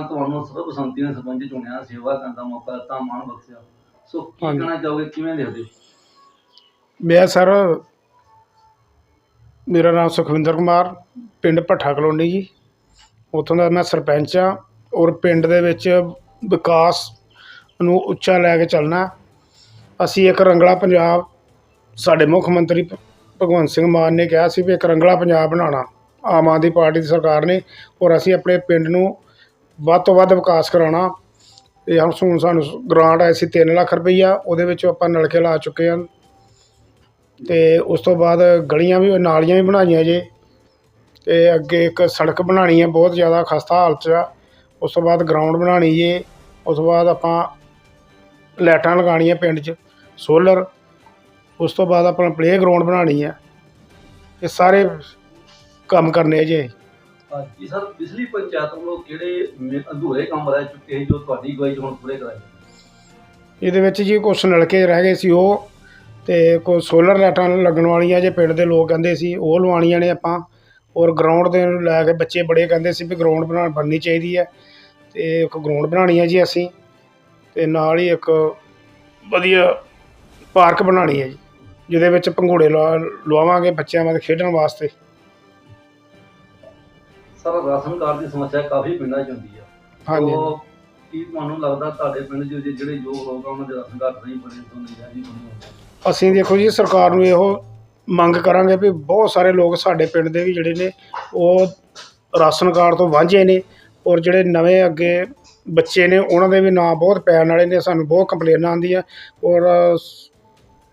ਤਾਂ ਤੁਹਾਨੂੰ ਸਰਬਸੰਮਤੀ ਨਾਲ ਸਰਪੰਚ ਚੁਣਿਆ ਸੇਵਾ ਕਰਨ ਦਾ ਮੌਕਾ ਦਿੱਤਾ ਮਾਣ ਬਖਸ਼ਿਆ। ਸੋ ਕੀ ਹਾਂਜੀ। ਕਹਿਣਾ ਚਾਹੋਗੇ ਕਿਵੇਂ ਦੇਖਦੇ ਹੋ? ਮੈਂ ਸਰ ਮੇਰਾ ਨਾਮ ਸੁਖਵਿੰਦਰ ਕੁਮਾਰ ਪਿੰਡ ਭੱਠਾ ਕਲੋਨੀ ਜੀ। ਉੱਥੋਂ ਦਾ ਮੈਂ ਸਰਪੰਚ ਆ ਔਰ ਪਿੰਡ ਦੇ ਵਿੱਚ ਵਿਕਾਸ ਨੂੰ ਉੱਚਾ ਲੈ ਕੇ ਚੱਲਣਾ। ਅਸੀਂ ਇੱਕ ਰੰਗਲਾ ਪੰਜਾਬ ਸਾਡੇ ਮੁੱਖ ਮੰਤਰੀ ਭ- ਭਗਵੰਤ ਸਿੰਘ ਮਾਨ ਨੇ ਕਿਹਾ ਸੀ ਵੀ ਇੱਕ ਰੰਗਲਾ ਪੰਜਾਬ ਬਣਾਉਣਾ। ਆਮ ਆਦਮੀ ਪਾਰਟੀ ਦੀ ਸਰਕਾਰ ਨੇ ਔਰ ਅਸੀਂ ਆਪਣੇ ਪਿੰਡ ਨੂੰ ਵੱਧ ਤੋਂ ਵੱਧ ਵਿਕਾਸ ਕਰਾਉਣਾ। ਇਹ ਹੁਣ ਹੁਣ ਸਾਨੂੰ ਗ੍ਰਾਂਟ ਆਈ ਸੀ 3 ਲੱਖ ਰੁਪਈਆ, ਉਹਦੇ ਵਿੱਚੋਂ ਆਪਾਂ ਨਲਕੇ ਲਾ ਚੁੱਕੇ ਹਾਂ। ਤੇ ਉਸ ਤੋਂ ਬਾਅਦ ਗਲੀਆਂ ਵੀ, ਨਾਲੀਆਂ ਵੀ ਬਣਾਈਆਂ ਜੇ। ਤੇ ਅੱਗੇ ਇੱਕ ਸੜਕ ਬਣਾਉਣੀ ਹੈ, ਬਹੁਤ ਜ਼ਿਆਦਾ ਖਸਤਾ ਹਾਲਤ 'ਚ ਆ। ਉਸ ਤੋਂ ਬਾਅਦ ਗਰਾਊਂਡ ਬਣਾਉਣੀ ਜੇ। ਉਸ ਤੋਂ ਬਾਅਦ ਆਪਾਂ ਲਾਈਟਾਂ ਲਗਾਉਣੀਆਂ ਪਿੰਡ 'ਚ ਸੋਲਰ ਉਸ ਤੋਂ ਬਾਅਦ ਆਪਾਂ ਪਲੇ ਗਰਾਊਂਡ ਬਣਾਉਣੀ ਹੈ ਇਹ ਸਾਰੇ ਕੰਮ ਕਰਨੇ ਜੇ। ਜੀ ਸਰ ਪਿਛਲੀ ਪੰਚਾਇਤ ਵੱਲੋਂ ਕਿਹੜੇ ਅਧੂਰੇ ਕੰਮ ਰਹਿ ਚੁੱਕੇ ਜੋ ਤੁਹਾਡੀ ਅਗਵਾਈ ਹੁਣ ਪੂਰੇ ਕਰਾਏ ਇਹਦੇ ਵਿੱਚ ਜੀ ਕੁਛ ਨਲਕੇ ਰਹਿ ਗਏ ਸੀ ਉਹ ਤੇ ਕੋਈ ਸੋਲਰ ਲਾਈਟਾਂ ਲੱਗਣ ਵਾਲੀਆਂ ਜੇ ਪਿੰਡ ਦੇ ਲੋਕ ਕਹਿੰਦੇ ਸੀ, ਉਹ ਲਵਾਉਣੀਆਂ ਨੇ ਆਪਾਂ ਔਰ ਗਰਾਊਂਡ ਦੇ ਨੂੰ ਲੈ ਕੇ ਬੱਚੇ ਬੜੇ ਕਹਿੰਦੇ ਸੀ ਵੀ ਗਰਾਊਂਡ ਬਣਾ ਬਣਨੀ ਚਾਹੀਦੀ ਹੈ ਤੇ ਇੱਕ ਗਰਾਊਂਡ ਬਣਾਉਣੀ ਹੈ ਜੀ ਅਸੀਂ ਤੇ ਨਾਲ ਹੀ ਇੱਕ ਵਧੀਆ ਪਾਰਕ ਬਣਾਉਣੀ ਹੈ ਜੀ, ਜਿਹਦੇ ਵਿੱਚ ਪੰਘੂੜੇ ਲਵਾ, ਲਵਾਵਾਂਗੇ ਬੱਚਿਆਂ ਵਾਸਤੇ ਖੇਡਣ ਵਾਸਤੇ। ਸਰ ਰਾਸ਼ਨ ਕਾਰਡ ਦੀ ਸਮੱਸਿਆ ਕਾਫੀ ਪਿੰਡਾਂ 'ਚ ਹੁੰਦੀ ਆ। ਹਾਂਜੀ। ਸੋ ਕੀ ਤੁਹਾਨੂੰ ਲੱਗਦਾ ਤੁਹਾਡੇ ਪਿੰਡ 'ਚ ਜੇ- ਜਿਹੜੇ ਯੋਗ ਲੋਕ ਆ ਉਹਨਾਂ ਦੇ ਰਾਸ਼ਨ ਕਾਰਡ ਨਹੀਂ ਬਣੇ ਤੋਂ ਨਹੀਂ ਨਹੀਂ ਬਣੇ ਅਸੀਂ ਦੇਖੋ ਜੀ ਸਰਕਾਰ ਨੂੰ ਇਹੋ ਮੰਗ ਕਰਾਂਗੇ ਵੀ ਬਹੁਤ ਸਾਰੇ ਲੋਕ ਸਾਡੇ ਪਿੰਡ ਦੇ ਵੀ ਜਿਹੜੇ ਨੇ ਉਹ ਰਾਸ਼ਨ ਕਾਰਡ ਤੋਂ ਵਾਂਝੇ ਨੇ ਔਰ ਜਿਹੜੇ ਨਵੇਂ ਅੱਗੇ ਬੱਚੇ ਨੇ ਉਹਨਾਂ ਦੇ ਵੀ ਨਾਂ ਬਹੁਤ ਪੈਣ ਵਾਲੇ ਨੇ ਸਾਨੂੰ ਬਹੁਤ ਕੰਪਲੇਨਾਂ ਆਉਂਦੀਆਂ ਔਰ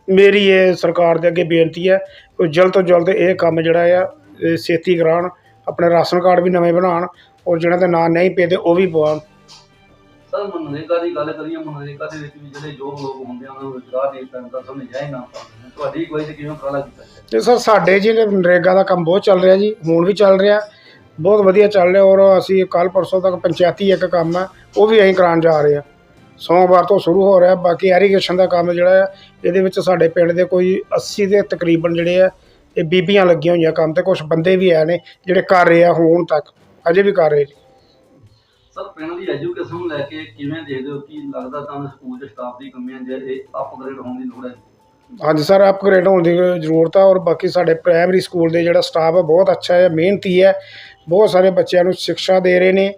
ਮੇਰੀ ਇਹ ਸਰਕਾਰ ਦੇ ਅੱਗੇ ਬੇਨਤੀ ਹੈ ਕਿ ਜਲਦ ਤੋਂ ਜਲਦ ਇਹ ਕੰਮ ਜਿਹੜਾ ਆ ਛੇਤੀ ਕਰਾਉਣ ਆਪਣੇ ਰਾਸ਼ਨ ਕਾਰਡ ਵੀ ਨਵੇਂ ਬਣਾਉਣ ਔਰ ਜਿਹਨਾਂ ਦੇ ਨਾਂ ਨਹੀਂ ਪਏ ਤੇ ਉਹ ਵੀ ਪਵਾਉਣ। ਸਰ ਮਨਰੇਗਾ ਦੀ ਗੱਲ ਕਰੀਏ ਮਨਰੇਗਾ ਦੇ ਵਿੱਚ ਵੀ ਜਿਹੜੇ ਯੋਗ ਲੋਕ ਹੁੰਦੇ ਆ ਉਹਨਾਂ ਨੂੰ ਰੁਜ਼ਗਾਰ ਦੇ ਦਿੱਤਾ ਜਾਂਦਾ ਸਮਝ ਜਾਏ ਨਾ। ਤੁਹਾਡੀ ਅਗਵਾਈ 'ਚ ਕਿਵੇਂ ਉਪਰਾਲਾ ਕੀਤਾ ਤੇ ਸਰ ਸਾਡੇ ਜੀ ਨਰੇਗਾ ਦਾ ਕੰਮ ਬਹੁਤ ਚੱਲ ਰਿਹਾ ਜੀ ਹੁਣ ਵੀ ਚੱਲ ਰਿਹਾ ਬਹੁਤ ਵਧੀਆ ਚੱਲ ਰਿਹਾ ਔਰ ਅਸੀਂ ਕੱਲ ਪਰਸੋਂ ਤੱਕ ਪੰਚਾਇਤੀ ਇੱਕ ਕੰਮ ਹੈ ਉਹ ਵੀ ਅਸੀਂ ਕਰਾਉਣ ਜਾ ਰਹੇ ਹਾਂ ਸੋਮਵਾਰ ਤੋਂ ਸ਼ੁਰੂ ਹੋ ਰਿਹਾ ਬਾਕੀ ਐਰੀਗੇਸ਼ਨ ਦਾ ਕੰਮ ਜਿਹੜਾ ਹੈ ਇਹਦੇ ਵਿੱਚ ਸਾਡੇ ਪਿੰਡ ਦੇ ਕੋਈ 80 ਦੇ ਤਕਰੀਬਨ ਜਿਹੜੇ ਆ ਇਹ ਬੀਬੀਆਂ ਲੱਗੀਆਂ ਹੋਈਆਂ ਕੰਮ ਤੇ ਕੁਝ ਬੰਦੇ ਵੀ ਹੈ ਨੇ ਜਿਹੜੇ ਕਰ ਰਹੇ ਆ ਹੁਣ ਤੱਕ ਅਜੇ ਵੀ ਕਰ ਰਹੇ ਜੀ ਸਰ ਪਿੰਡ ਦੀ ਐਜੂਕੇਸ਼ਨ ਨੂੰ ਲੈ ਕੇ ਕਿਵੇਂ ਦੇਖਦੇ ਹੋ? ਕਿ ਲੱਗਦਾ ਤੁਹਾਨੂੰ ਸਕੂਲ 'ਚ ਸਟਾਫ ਦੀ ਕਮੀ ਹੈ ਜੇ ਇਹ ਅਪਗ੍ਰੇਡ ਹੋਣ ਦੀ ਲੋੜ ਹੈ? ਹਾਂਜੀ ਸਰ ਅਪਗ੍ਰੇਡ ਹੋਣ ਦੀ ਜ਼ਰੂਰਤ ਆ ਔਰ ਬਾਕੀ ਸਾਡੇ ਪ੍ਰਾਇਮਰੀ ਸਕੂਲ ਦੇ ਜਿਹੜਾ ਸਟਾਫ ਹੈ ਬਹੁਤ ਅੱਛਾ ਹੈ ਮਿਹਨਤੀ ਹੈ। ਬਹੁਤ ਸਾਰੇ ਬੱਚਿਆਂ ਨੂੰ ਸਿੱਖਿਆ ਦੇ ਰਹੇ ਨੇ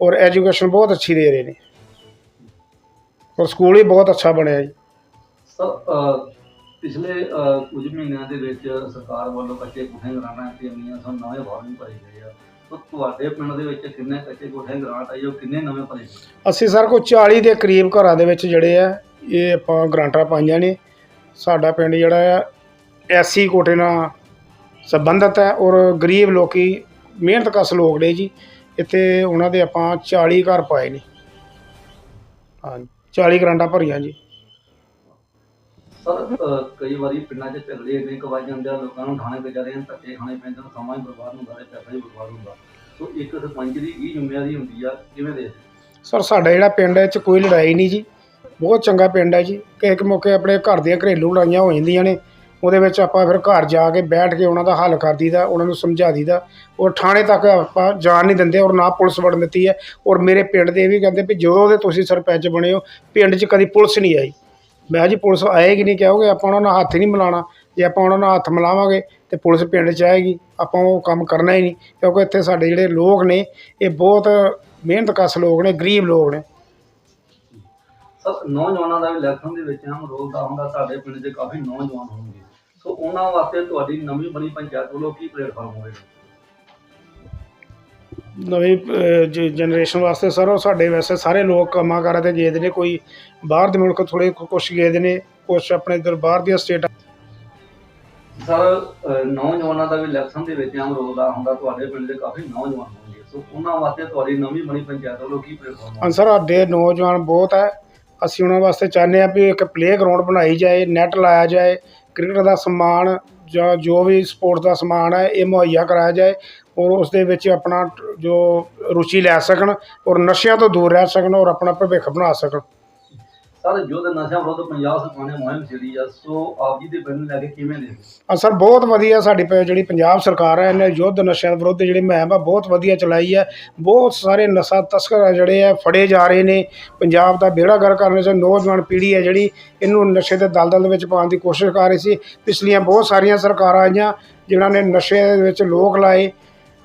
ਔਰ ਐਜੂਕੇਸ਼ਨ ਬਹੁਤ ਅੱਛੀ ਦੇ ਰਹੇ ਨੇ। ਔਰ ਸਕੂਲ ਵੀ ਬਹੁਤ ਅੱਛਾ ਬਣਿਆ ਜੀ। ਸਰ ਪਿਛਲੇ ਕੁਝ ਮਹੀਨਿਆਂ ਦੇ ਵਿੱਚ ਸਰਕਾਰ ਵੱਲੋਂ ਕੱਚੇ ਕੋਠੇ ਗਰਾਂਟਾਂ ਦਿੱਤੀਆਂ ਗਈਆਂ ਸਨ, ਨਵੇਂ ਫਾਰਮ ਭਰੇ ਗਏ ਆ। ਤਾਂ ਤੁਹਾਡੇ ਪਿੰਡ ਦੇ ਵਿੱਚ ਕਿੰਨੇ ਕੱਚੇ ਕੋਠੇ ਗਰਾਂਟ ਆਈ, ਉਹ ਕਿੰਨੇ ਨਵੇਂ ਭਰੇ ਗਏ? ਅਸੀਂ ਸਰ ਕੋਈ 40 ਦੇ ਕਰੀਬ ਘਰਾਂ ਦੇ ਵਿੱਚ ਜਿਹੜੇ ਆ, ਇਹ ਆਪਾਂ ਗਰਾਂਟਾਂ ਪਾਈਆਂ ਨੇ। ਸਾਡਾ ਪਿੰਡ ਜਿਹੜਾ ਆ, ਐਸੀ ਕੋਟੇ ਨਾਲ ਸੰਬੰਧਿਤ ਹੈ ਔਰ ਗਰੀਬ ਲੋਕੀ, ਮਿਹਨਤ ਕਸ ਲੋਕ ਨੇ ਜੀ। ਇੱਥੇ ਉਹਨਾਂ ਦੇ ਆਪਾਂ 40 ਘਰ ਪਾਏ ਨੇ। ਹਾਂ 40 ਗਰਾਂਟਾਂ ਭਰੀਆਂ ਜੀ। ਸਰ ਅਹ, ਕਈ ਵਾਰੀ ਪਿੰਡਾਂ 'ਚ ਝਗੜੇ ਇੰਨੇ ਕੁ ਜਾਂਦੇ ਆ ਲੋਕਾਂ ਨੂੰ ਥਾਣੇ ਤੇ ਜਾਂਦੇ ਧੱਕੇ ਖਾਣੇ ਪੈਂਦੇ ਨੇ ਸਮਾਂ ਹੀ ਬਰਬਾਦ ਹੁੰਦਾ ਤੇ ਪੈਸਾ ਹੀ ਬਰਬਾਦ ਹੁੰਦਾ। ਸੋ ਇੱਕ ਸਰਪੰਚ ਦੀ ਕੀ ਜ਼ਿੰਮੇਵਾਰੀ ਹੁੰਦੀ ਆ ਕਿਵੇਂ ਦੇ ਸਰ ਸਾਡਾ ਜਿਹੜਾ ਪਿੰਡ ਹੈ ਇਹ 'ਚ ਕੋਈ ਲੜਾਈ ਨਹੀਂ ਜੀ। ਬਹੁਤ ਚੰਗਾ ਪਿੰਡ ਹੈ ਜੀ। ਕਿਸੇ ਕੁ ਮੌਕੇ ਆਪਣੇ ਘਰ ਦੀਆਂ ਘਰੇਲੂ ਲੜਾਈਆਂ ਹੋ ਜਾਂਦੀਆਂ ਨੇ। ਉਹਦੇ ਵਿੱਚ ਆਪਾਂ ਫਿਰ ਘਰ ਜਾ ਕੇ ਬੈਠ ਕੇ ਉਹਨਾਂ ਦਾ ਹੱਲ ਕਰ ਦਈਦਾ ਉਹਨਾਂ ਨੂੰ ਸਮਝਾ ਦਈਦਾ। ਔਰ ਥਾਣੇ ਤੱਕ ਆਪਾਂ ਜਾਣ ਨਹੀਂ ਦਿੰਦੇ ਔਰ ਨਾ ਪੁਲਿਸ ਵੜਨ ਦਿੱਤੀ ਹੈ। ਔਰ ਮੇਰੇ ਪਿੰਡ ਦੇ ਇਹ ਵੀ ਕਹਿੰਦੇ ਵੀ ਜਦੋਂ ਦੇ ਤੁਸੀਂ ਸਰਪੰਚ ਬਣੇ ਹੋ ਪਿੰਡ 'ਚ ਕਦੀ ਪੁਲਿਸ ਨਹੀਂ ਆਈ। ਮੈਂ ਕਿਹਾ ਜੀ ਪੁਲਿਸ ਆਏਗੀ ਨਹੀਂ ਕਹੋਗੇ ਆਪਾਂ ਉਹਨਾਂ ਨਾਲ ਹੱਥ ਹੀ ਨਹੀਂ ਮਿਲਾਉਣਾ। ਜੇ ਆਪਾਂ ਉਹਨਾਂ ਨਾਲ ਹੱਥ ਮਿਲਾਵਾਂਗੇ ਤੇ ਪੁਲਿਸ ਪਿੰਡ 'ਚ ਆਏਗੀ, ਆਪਾਂ ਉਹ ਕੰਮ ਕਰਨਾ ਹੀ ਨਹੀਂ। ਕਿਉਂਕਿ ਇੱਥੇ ਸਾਡੇ ਜਿਹੜੇ ਲੋਕ ਨੇ, ਇਹ ਬਹੁਤ ਮਿਹਨਤ ਕਸ ਲੋਕ ਨੇ, ਗਰੀਬ ਲੋਕ ਨੇ। ਸਰ ਨੌਜਵਾਨਾਂ ਦਾ ਵੀ ਇਲੈਕਸ਼ਨ ਦੇ ਵਿੱਚ ਅਹਿਮ ਰੋਲ ਦਾ ਹੁੰਦਾ ਤੁਹਾਡੇ ਪਿੰਡ 'ਚ ਕਾਫੀ ਨੌਜਵਾਨ ਹੋਣਗੇ। ਸੋ ਉਹਨਾਂ ਵਾਸਤੇ ਤੁਹਾਡੀ ਨਵੀਂ ਬਣੀ ਪੰਚਾਇਤ ਵੱਲੋਂ ਕੀ ਪਲੇਟਫਾਰਮ ਹੋਵੇਗਾ? ਨਵੀਂ ਜਨਰੇਸ਼ਨ ਵਾਸਤੇ ਸਰ ਉਹ ਸਾਡੇ ਵੈਸੇ ਸਾਰੇ ਲੋਕ ਕੰਮਾਂ ਕਾਰਾਂ ਤੇ ਗਏ ਦੇ ਨੇ ਕੋਈ ਬਾਹਰ ਦੇ ਮੁਲਕ ਥੋੜੇ ਕੁਛ ਗਏ ਦੇ ਨੇ ਕੁਛ ਆਪਣੇ ਇੱਧਰ ਬਾਹਰ ਦੀਆਂ ਸਟੇਟਾਂ ਸਰ ਨੌਜਵਾਨਾਂ ਦਾ ਵੀ ਇਲੈਕਸ਼ਨ ਦੇ ਵਿੱਚ ਅਹਿਮ ਰੋਲ ਦਾ ਹੁੰਦਾ ਤੁਹਾਡੇ ਪਿੰਡ ਦੇ ਕਾਫੀ ਨੌਜਵਾਨ ਹੋਣਗੇ ਸੋ ਉਹਨਾਂ ਵਾਸਤੇ ਤੁਹਾਡੀ ਨਵੀਂ ਬਣੀ ਪੰਚਾਇਤ ਵੱਲੋਂ ਕੀ ਹਾਂ ਸਰ ਸਾਡੇ ਨੌਜਵਾਨ ਬਹੁਤ ਹੈ। ਅਸੀਂ ਉਹਨਾਂ ਵਾਸਤੇ ਚਾਹੁੰਦੇ ਹਾਂ ਵੀ ਇੱਕ ਪਲੇ ਗਰਾਊਂਡ ਬਣਾਈ ਜਾਏ ਨੈਟ ਲਾਇਆ ਜਾਏ ਕ੍ਰਿਕਟ ਦਾ ਸਮਾਨ ਜਾਂ ਜੋ ਵੀ ਸਪੋਰਟਸ ਦਾ ਸਮਾਨ ਹੈ, ਇਹ ਮੁਹੱਈਆ ਕਰਾਇਆ ਜਾਏ ਔਰ ਉਸ ਦੇ ਵਿੱਚ ਆਪਣਾ ਜੋ ਰੁਚੀ ਲੈ ਸਕਣ ਔਰ ਨਸ਼ਿਆਂ ਤੋਂ ਦੂਰ ਰਹਿ ਸਕਣ ਔਰ ਆਪਣਾ ਭਵਿੱਖ ਬਣਾ ਸਕਣ। ਸਰ ਯੁੱਧ ਨਸ਼ਾ ਵਿਰੁੱਧ ਪੰਜਾਬ ਸਰਕਾਰ ਨੇ ਮੁਹਿੰਮ ਛੇੜੀ ਆ, ਸੋ ਆਪ ਜੀ ਦੇ ਪਿੰਡ ਲੈ ਕੇ ਕਿਵੇਂ ਦੇਖਦੇ ਆ ਸਰ, ਬਹੁਤ ਵਧੀਆ ਸਾਡੀ ਪ- ਜਿਹੜੀ ਪੰਜਾਬ ਸਰਕਾਰ ਹੈ, ਇਹਨੇ ਯੁੱਧ ਨਸ਼ਿਆਂ ਵਿਰੁੱਧ ਜਿਹੜੀ ਮੁਹਿੰਮ ਆ, ਬਹੁਤ ਵਧੀਆ ਚਲਾਈ ਹੈ ਬਹੁਤ ਸਾਰੇ ਨਸ਼ਾ ਤਸਕਰ ਆ ਜਿਹੜੇ ਆ, ਫੜੇ ਜਾ ਰਹੇ ਨੇ। ਪੰਜਾਬ ਦਾ ਬੇੜਾ ਗਰ ਕਰਨ ਵਿੱਚ ਨੌਜਵਾਨ ਪੀੜ੍ਹੀ ਹੈ ਜਿਹੜੀ, ਇਹਨੂੰ ਨਸ਼ੇ ਦੇ ਦਲਦਲ ਦੇ ਵਿੱਚ ਪਾਉਣ ਦੀ ਕੋਸ਼ਿਸ਼ ਕਰ ਰਹੀ ਸੀ। ਪਿਛਲੀਆਂ ਬਹੁਤ ਸਾਰੀਆਂ ਸਰਕਾਰਾਂ ਆਈਆਂ, ਜਿਨ੍ਹਾਂ ਨੇ ਨਸ਼ੇ ਦੇ ਵਿੱਚ ਲੋਕ ਲਾਏ।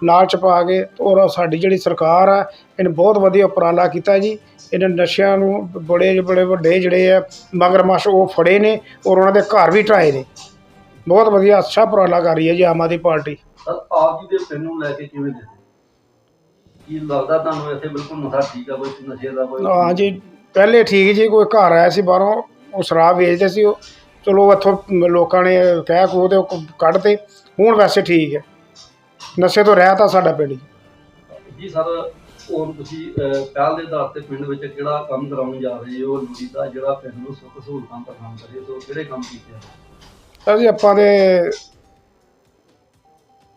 ਲਾਲਚ ਪਾ ਕੇ ਔਰ ਸਾਡੀ ਜਿਹੜੀ ਸਰਕਾਰ ਆ ਇਹਨੇ ਬਹੁਤ ਵਧੀਆ ਉਪਰਾਲਾ ਕੀਤਾ ਜੀ। ਇਹਨਾਂ ਨਸ਼ਿਆਂ ਨੂੰ ਬੜੇ ਬੜੇ ਵੱਡੇ ਜਿਹੜੇ ਆ ਮਗਰਮੱਛ ਉਹ ਫੜੇ ਨੇ ਔਰ ਉਹਨਾਂ ਦੇ ਘਰ ਵੀ ਢਾਏ ਨੇ। ਬਹੁਤ ਵਧੀਆ ਅੱਛਾ ਉਪਰਾਲਾ ਕਰ ਰਹੀ ਹੈ ਜੀ ਆਮ ਆਦਮੀ ਪਾਰਟੀ। ਸਰ ਆਪ ਜੀ ਦੇ ਪਿੰਡ ਨੂੰ ਲੈ ਕੇ ਕਿਵੇਂ ਦੇਖਦੇ ਕੀ ਲੱਗਦਾ ਤੁਹਾਨੂੰ ਇੱਥੇ ਬਿਲਕੁਲ ਨਸ਼ਾ ਠੀਕ ਆ ਕੋਈ ਨਸ਼ੇ ਦਾ ਕੋਈ? ਹਾਂ ਜੀ ਪਹਿਲੇ ਠੀਕ ਜੀ ਕੋਈ ਘਰ ਆਇਆ ਸੀ ਬਾਹਰੋਂ ਉਹ ਸ਼ਰਾਬ ਵੇਚਦੇ ਸੀ ਉਹ। ਚਲੋ ਇੱਥੋਂ ਲੋਕਾਂ ਨੇ ਕਹਿ ਕੋ ਤੇ ਉਹ ਕੱਢਤੇ ਹੁਣ ਵੈਸੇ ਠੀਕ ਹੈ। ਨਸ਼ੇ ਤੋਂ ਰਹਿਤ ਆ ਸਾਡਾ ਪਿੰਡ ਜੀ। ਜੀ ਸਰ ਹੋਰ ਤੁਸੀਂ ਅਹ, ਪਹਿਲ ਦੇ ਆਧਾਰ ਤੇ ਪਿੰਡ ਵਿੱਚ ਕਿਹੜਾ ਕੰਮ ਕਰਾਉਣ ਜਾ ਰਹੇ ਹੋ? ਲੋੜੀਦਾ ਜਿਹੜਾ ਪਿੰਡ ਨੂੰ ਸੁੱਖ ਸਹੂਲਤਾਂ ਪ੍ਰਦਾਨ ਕਰੇ ਸੋ ਕਿਹੜੇ ਕੰਮ ਕੀਤੇ ਆ? ਅਸੀਂ ਆਪਾਂ ਦੇ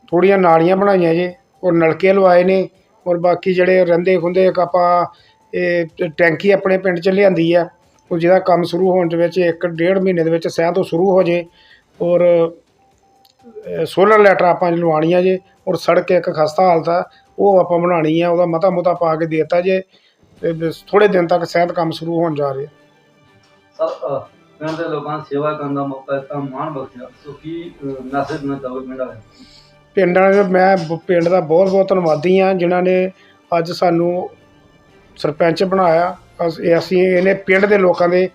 ਥੋੜੀਆਂ ਨਾਲੀਆਂ ਬਣਾਈਆਂ ਜੀ ਔਰ ਨਲਕੇ ਲਵਾਏ ਨੇ ਔਰ ਬਾਕੀ ਜਿਹੜੇ ਰਹਿੰਦੇ ਖੁੰਦੇ ਇੱਕ ਆਪਾਂ ਇਹ ਟੈਂਕੀ ਆਪਣੇ ਪਿੰਡ 'ਚ ਲਿਆਂਦੀ ਆ ਉਹ ਜਿਹਦਾ ਕੰਮ ਸ਼ੁਰੂ ਹੋਣ ਦੇ ਵਿੱਚ ਇੱਕ ਡੇਢ ਮਹੀਨੇ ਦੇ ਵਿੱਚ ਸਹਿ ਤੋਂ ਸ਼ੁਰੂ ਹੋ ਜੇ ਔਰ ਸੋਲਰ ਲੈਟਰ ਆਪਾਂ ਲਵਾਉਣੀਆਂ ਜੇ ਔਰ ਸੜਕ ਇੱਕ ਖਸਤਾ ਹਾਲਤ ਆ ਉਹ ਆਪਾਂ ਬਣਾਉਣੀ ਆ ਉਹਦਾ ਮਤਾ ਮੁਤਾ ਪਾ ਕੇ ਦੇਤਾ ਜੇ ਤੇ ਥੋੜੇ ਦਿਨ ਤੱਕ ਸਹਿਤ ਕੰਮ ਸ਼ੁਰੂ ਹੋਣ ਜਾ ਰਿਹਾ। ਸਰ ਪਿੰਡ ਦੇ ਲੋਕਾਂ ਨੂੰ ਸੇਵਾ ਕਰਨ ਦਾ ਮੌਕਾ ਦਿੱਤਾ ਮਾਣ ਬਖਸ਼ਿਆ। ਸੋ ਕੀ ਮੈਸੇਜ ਦੇਣਾ ਚਾਹੋਗੇ ਪਿੰਡ ਵਾਲਿਆਂ ਪਿੰਡਾਂ ਦੇ ਮੈਂ ਪਿੰਡ ਦਾ ਬਹੁਤ ਬਹੁਤ ਧੰਨਵਾਦੀ ਹਾਂ ਜਿਨ੍ਹਾਂ ਨੇ ਅੱਜ ਸਾਨੂੰ ਸਰਪੰਚ ਬਣਾਇਆ। ਅਸੀਂ ਇਹਨੇ ਪਿੰਡ ਦੇ ਲੋਕਾਂ ਦੇ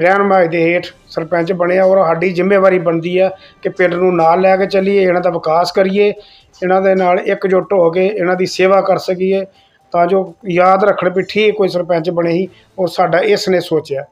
ਰਹਿਨਮਾਈ ਦੇ ਹੇਠ ਸਰਪੰਚ ਬਣਿਆ ਔਰ ਸਾਡੀ ਜ਼ਿੰਮੇਵਾਰੀ ਬਣਦੀ ਆ ਕਿ ਪਿੰਡ ਨੂੰ ਨਾਲ ਲੈ ਕੇ ਚੱਲੀਏ, ਇਹਨਾਂ ਦਾ ਵਿਕਾਸ ਕਰੀਏ, ਇਹਨਾਂ ਦੇ ਨਾਲ ਇਕਜੁੱਟ ਹੋ ਕੇ ਇਹਨਾਂ ਦੀ ਸੇਵਾ ਕਰ ਸਕੀਏ, ਤਾਂ ਜੋ ਯਾਦ ਰੱਖਣ ਵੀ ਠੀਕ ਕੋਈ ਸਰਪੰਚ ਬਣੇ ਸੀ ਉਹ ਸਾਡਾ ਇਸ ਨੇ ਸੋਚਿਆ।